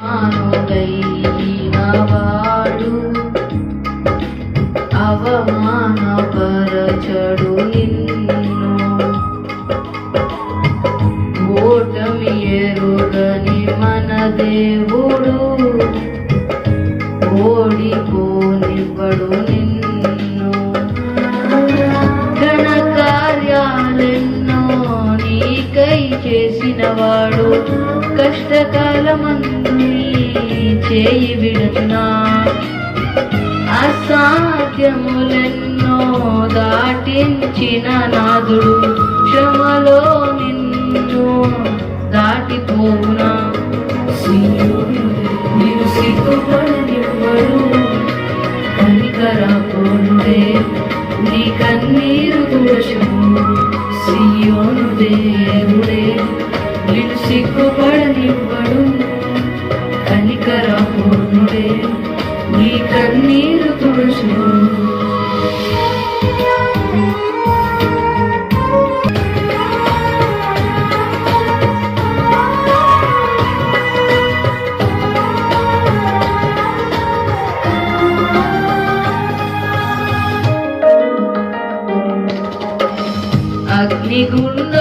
మానుడైనవాడు అవమానపరచడు నిన్ను. ఓటమి ఎరుగని మన దేవుడు ఓడిపోనివ్వడు నిన్ను. ఘన కార్యాలెన్నో నీకై చేసినవాడు కష్టకాలం చేయి విడుచునా? అసాధ్యములెన్నో దాటించిన నాదుడు క్షమలో నిన్ను దాటి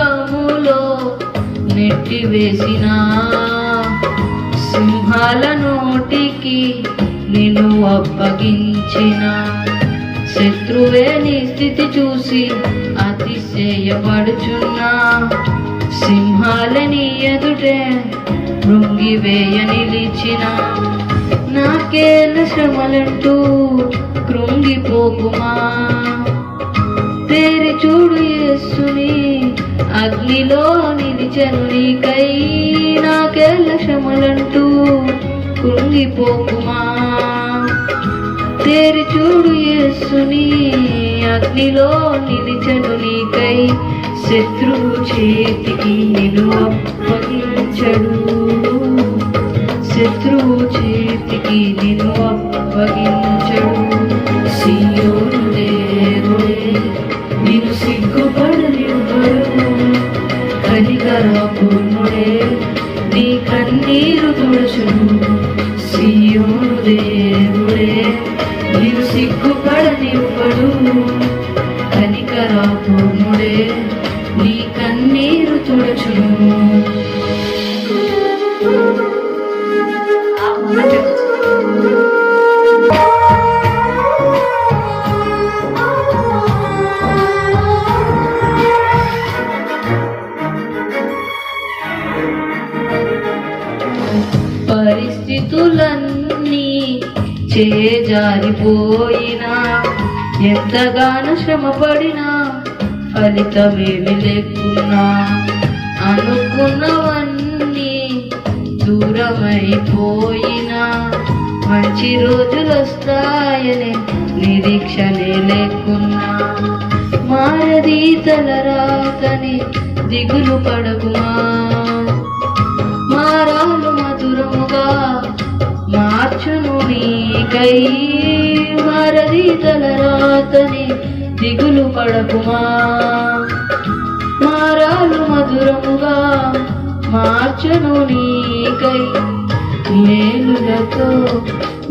అగ్నిగుండములో నెట్టివేసిన సింహాల నోటికి నిన్ను అప్పగించిన. శత్రువే నీ స్థితి చూసి అతిశయపడుచున్నా. సింహాలని ఎదుటే మృంగివేయ నిలిచిన. నాకేల శ్రమలంటూ కృంగిపోకుమా? తేరి చూడు అగ్నిలో నిలిచను నీకై నాకెల్ల శమలంటూ కృంగిపోకుమా? తేరి చూడు యేసుని అగ్నిలో నిలిచను నీకై శత్రువు చేతికి నేను అప్పగించడు. శత్రువు చేతికి నేను అప్పగించ సిగ్గుపడనివ్వడు కనికరపుణుడే నీ కన్నీరు తుడుచును. పరిస్థితులన్నీ చేజారిపోయినా ఎంతగానో శ్రమపడినా ఫలితమేమి లేకున్నా అనుకున్నవన్నీ దూరమైపోయినా మంచి రోజులు వస్తాయనే నిరీక్షనే లేకున్నా మారది తలరాకని దిగులు పడకుమా? మారాలు మధురముగా మార్చును నీకై మారది తలరాతని దిగులు పడకుమా? మారాలు మధురముగా మార్చను నీకై. మేలులతో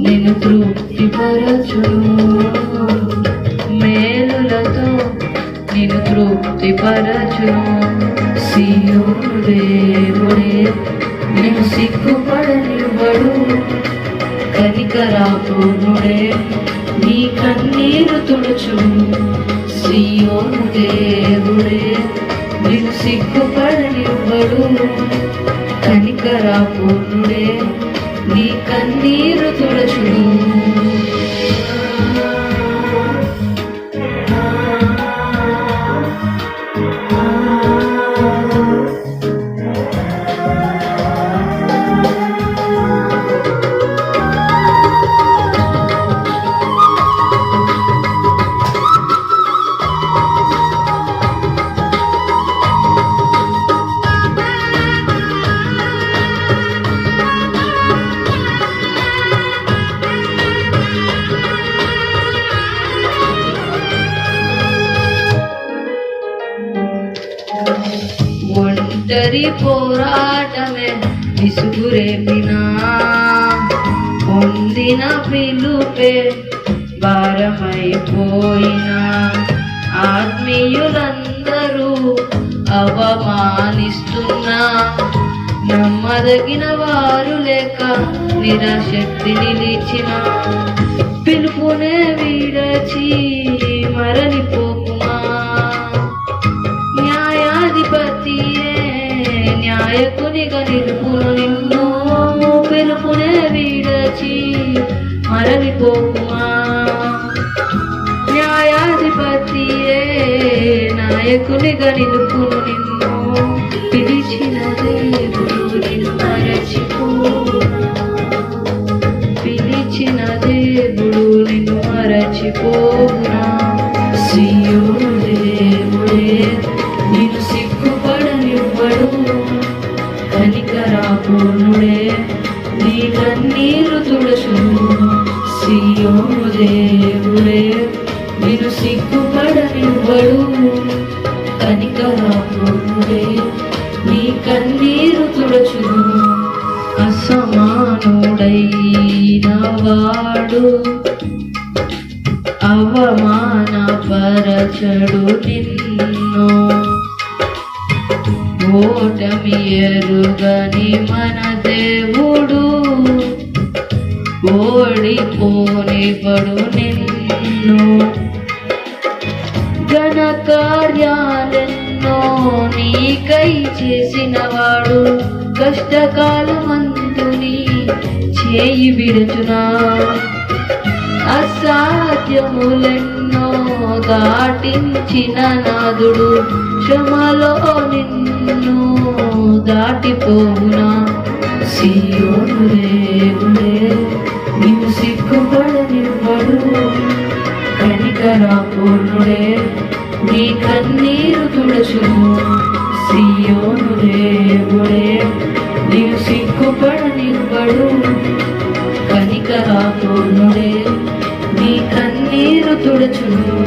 నేను తృప్తిపరచును. మేలులతో నేను తృప్తిపరచును. సియోను దేవుడే నేను సిగ్గుపడనివ్వడు. కనికరాపూర్ణుడే నీ కన్నీరు తుడుచు సియోను దేవుడే నిన్ను సిగ్గుపడనివ్వడు కనికరాపూర్ణుడే నీ కన్నీరు తుడు ఒంటరి పోరాటమే విసుగురేపినా పొందిన పిలుపే భారమైపోయిన. ఆత్మీయులందరూ అవమానిస్తున్నా. నమ్మదగిన వారు లేక నిరాశక్తి నిలిచిన. పిలుపునే వీడచి మరణిపో న్యాయకునిగా నిలుపును నిన్ను పిలుపునే వీడచి మరలిపోకుమా? న్యాయాధిపతియే నాయకునిగా నిలుపును నిన్ను పూర్ణుడే నీ కన్నీరు తుడుచు సియోను దేవుడే నిన్ను సిగ్గుపడనివ్వడు కనికరాపూర్ణుడే నీ కన్నీరు తుడుచు అసమానుడైన వాడు. అవమానపరచడు నిన్ను. ఓటమి ఎరుగని మన దేవుడు ఓడిపోనివ్వడు నిన్ను. ఘన కార్యాలెన్నో నీకై చేసినవాడు కష్టకాలమందుని చేయి విడుచునా. అసాధ్యములెన్నో దాటించిన నాదుడు శ్రమలో నిన్ను దాటిపోవునా? సియోను రేవులే నీవు సిగ్గుపడనివ్వడు కనికరాపూర్ణుడే నీ కన్నీరు తుడచును సియోను రేవుడే నీవు సిగ్గుపడనివ్వడు కనికరాపూర్ణుడే నీ కన్నీరు తుడచును